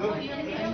এটা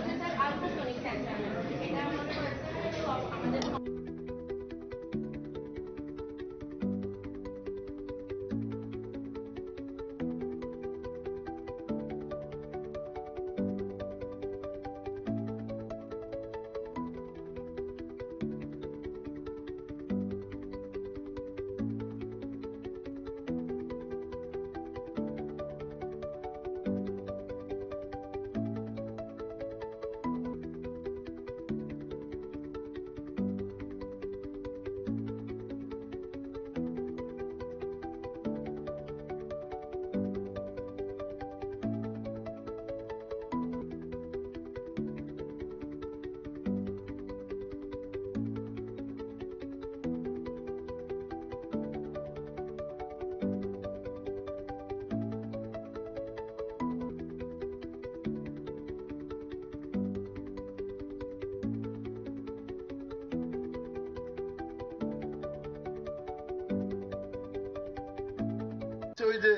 ওই যে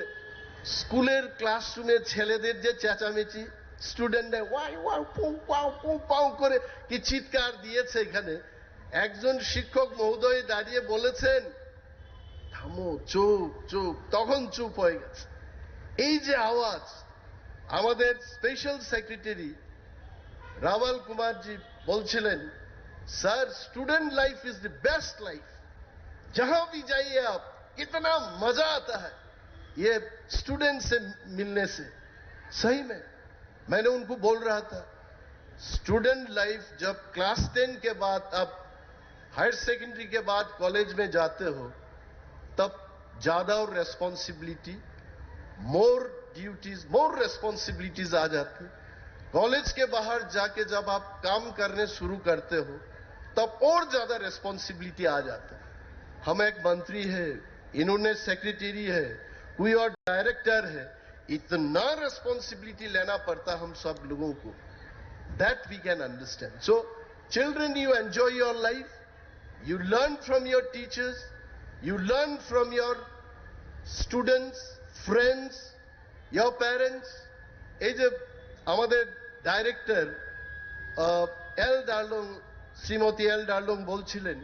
স্কুলের ক্লাসরুমে ছেলেদের যে চেঁচামেচি স্টুডেন্টরা ওয়াই ওয়াও পৌ পাও পৌ পাও করে কি চিৎকার দিয়েছে এখানে একজন শিক্ষক মহোদয় দাঁড়িয়ে বলেছেন থামো চুপ চুপ তখন চুপ হয়ে গেছে এই যে আওয়াজ আমাদের স্পেশাল সেক্রেটারি রাওয়াল কুমারজি বলছিলেন sir student life is the best life जहां भी जाइए आप इतना मजा आता है ये स्टूडेंट से मिलने से। सही में, मैंने उनको बोल रहा था स्टूडेंट लाइफ जब क्लास टेन के बाद अब हायर सेकेंडरी के बाद कॉलेज में जाते हो, तब ज़्यादा और responsibility more duties more responsibilities आ जाती कॉलेज के बाहर जाके जब आप काम करने शुरू करते हो, तब और ज़्यादा रेस्पॉन्सिबिलिटी आ जाता है। हम एक मंत्री है, इन्होंने सेक्रेटरी है कोई और डायरेक्टर है इतना रेस्पॉन्सिबिलिटी लेना पड़ता हम सब लोगों को that we can understand so children you enjoy your life you learn from your teachers you learn from your students friends year parents এই যে আমাদের director L Darlong Shrimati L Darlong বলছিলেন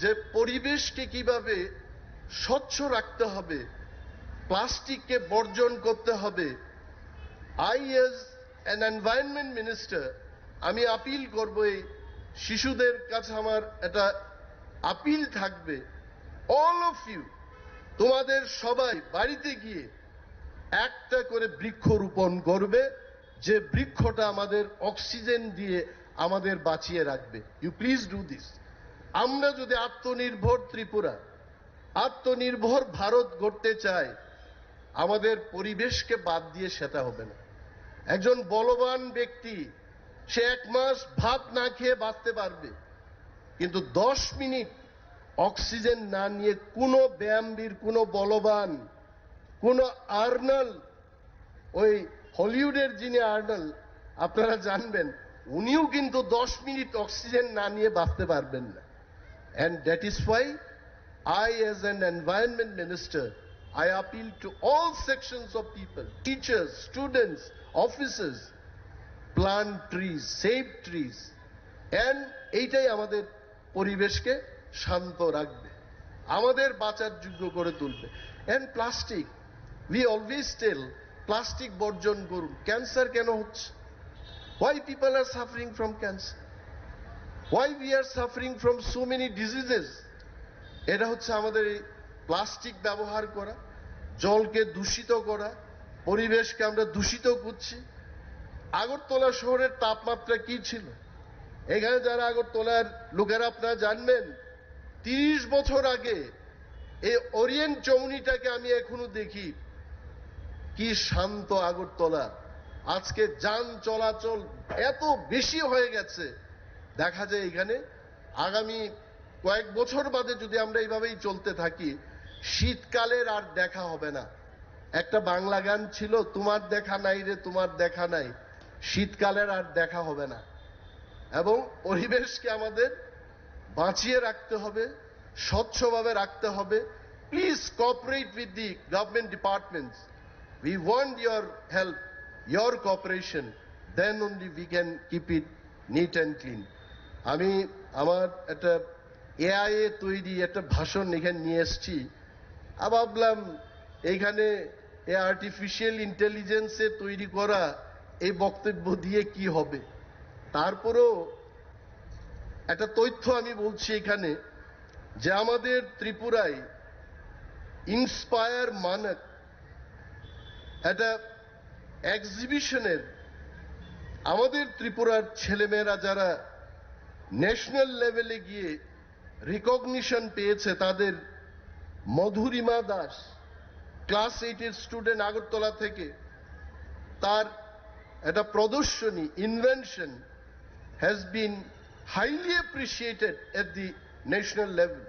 যে পরিবেশকে কিভাবে স্বচ্ছ রাখতে হবে প্লাস্টিককে বর্জন করতে হবে। I as an environment minister আমি আপিল করব এই শিশুদের কাছে আমার একটা আপিল থাকবে। অল অফ ইউ তোমাদের সবাই বাড়িতে গিয়ে একটা করে বৃক্ষ রোপণ করবে, যে বৃক্ষটা আমাদের অক্সিজেন দিয়ে আমাদের বাঁচিয়ে রাখবে। ইউ প্লিজ ডু দিস আমরা যদি আত্মনির্ভর ত্রিপুরা, আত্মনির্ভর ভারত গড়তে চাই আমাদের পরিবেশকে বাদ দিয়ে সেটা হবে না। একজন বলবান ব্যক্তি সে এক মাস ভাত না খেয়ে বাঁচতে পারবে কিন্তু দশ মিনিট অক্সিজেন না নিয়ে কোনো ব্যায়ামবীর কোনো বলবান কোনো আর্নাল ওই হলিউডের যিনি আর্নাল আপনারা জানবেন উনিও কিন্তু দশ মিনিট অক্সিজেন না নিয়ে বাঁচতে পারবেন না। And that is why I, as an environment minister, I appeal to all sections of people, teachers, students, officers, plant trees, save trees, and এইটাই আমাদের পরিবেশকে শান্ত রাখবে আমাদের বাঁচার যোগ্য করে তুলবে। And plastic we always tell plastic বর্জন করুন। ক্যান্সার কেন হচ্ছে? Why people are suffering from cancer why we are suffering from so many diseases এটা হচ্ছে আমাদের এই প্লাস্টিক ব্যবহার করা, জলকে দূষিত করা, পরিবেশকে আমরা দূষিত করছি। আগরতলা শহরের তাপমাত্রা কি ছিল? এখানে যারা আগরতলার লোকেরা আপনারা জানবেন, তিরিশ বছর আগে এই ওরিয়েন্ট চৌনিটাকে আমি এখনও দেখি। কি শান্ত আগরতলা। আজকে যান চলাচল এত বেশি হয়ে গেছে। দেখা যায় এখানে আগামী কয়েক বছর বাদে যদি আমরা এইভাবেই চলতে থাকি শীতকালের আর দেখা হবে না। একটা বাংলা গান ছিল, তোমার দেখা নাই রে, তোমার দেখা নাই। শীতকালের আর দেখা হবে না। এবং পরিবেশকে আমাদের বাঁচিয়ে রাখতে হবে, স্বচ্ছভাবে রাখতে হবে। Please cooperate with the government departments we want your help your cooperation then only we can keep it neat and clean আমি আমার একটা এআইএ তৈরি একটা ভাষণ এখানে নিয়ে এসছি। ভাবলাম, এইখানে এ আর্টিফিশিয়াল ইন্টেলিজেন্সে তৈরি করা এই বক্তব্য দিয়ে কি হবে? তারপরেও একটা তথ্য আমি বলছি এখানে, যে আমাদের ত্রিপুরায় ইন্সপায়ার মানক একটা এক্সিবিশনের আমাদের ত্রিপুরার ছেলেমেয়েরা যারা ন্যাশনাল লেভেলে গিয়ে রিকগনিশন পেয়েছে তাদের মধুরিমা দাস, ক্লাস এইটের স্টুডেন্ট আগরতলা থেকে, তার একটা প্রদর্শনী invention has been highly appreciated at the national level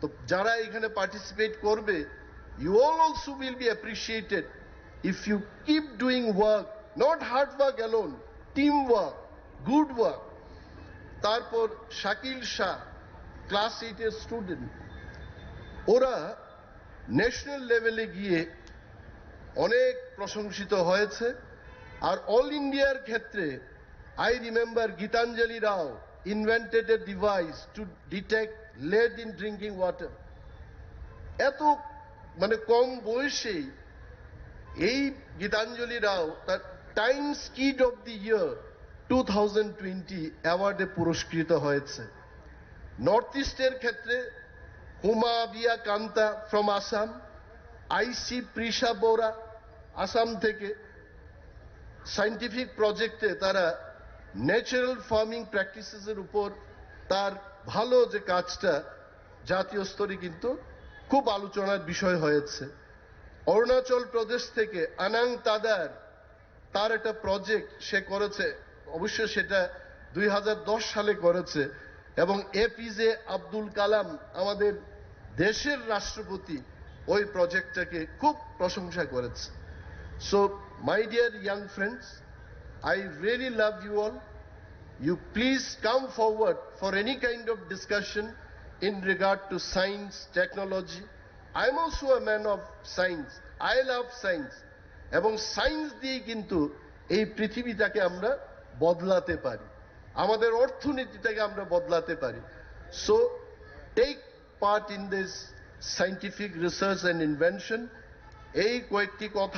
তো যারা এখানে পার্টিসিপেট করবে you all also will be appreciated if you keep doing work not hard work alone team work good work তারপর শাকিল শাহ ক্লাস এইটের স্টুডেন্ট ওরা national লেভেলে গিয়ে অনেক প্রশংসিত হয়েছে। আর অল ইন্ডিয়ার ক্ষেত্রে I remember Gitanjali Rao invented a device to detect lead in drinking water এত মানে কম বয়সেই এই গীতাঞ্জলি রাও তার Times kid of the year two thousand twenty অ্যাওয়ার্ডে পুরস্কৃত হয়েছে। নর্থ ইস্টের ক্ষেত্রে হুমা বিয়া কান্তা ফ্রম আসাম আইসি প্রিশা বোরা আসাম থেকে সাইন্টিফিক প্রজেক্টে তারা ন্যাচারাল ফার্মিং প্র্যাকটিসেসের উপর তার ভালো যে কাজটা জাতীয় স্তরে কিন্তু খুব আলোচনার বিষয় হয়েছে। অরুণাচল প্রদেশ থেকে আনাং তাদার তার একটা প্রজেক্ট সে করেছে, অবশ্য সেটা দুই হাজার দশ সালে করেছে। এবং এপিজে আব্দুল কালাম আমাদের দেশের রাষ্ট্রপতি ওই প্রজেক্টটাকে খুব প্রশংসা করেছে। So my dear young friends I really love you all you please come forward for any kind of discussion in regard to science technology I am also a man of science I love science এবং science দিয়ে কিন্তু এই পৃথিবীটাকে আমরা বদলাতে পারি। আমাদের অর্থনীতিটাকে আমরা বদলাতে পারি। So take part in this scientific research and invention এই কয়েকটি কথা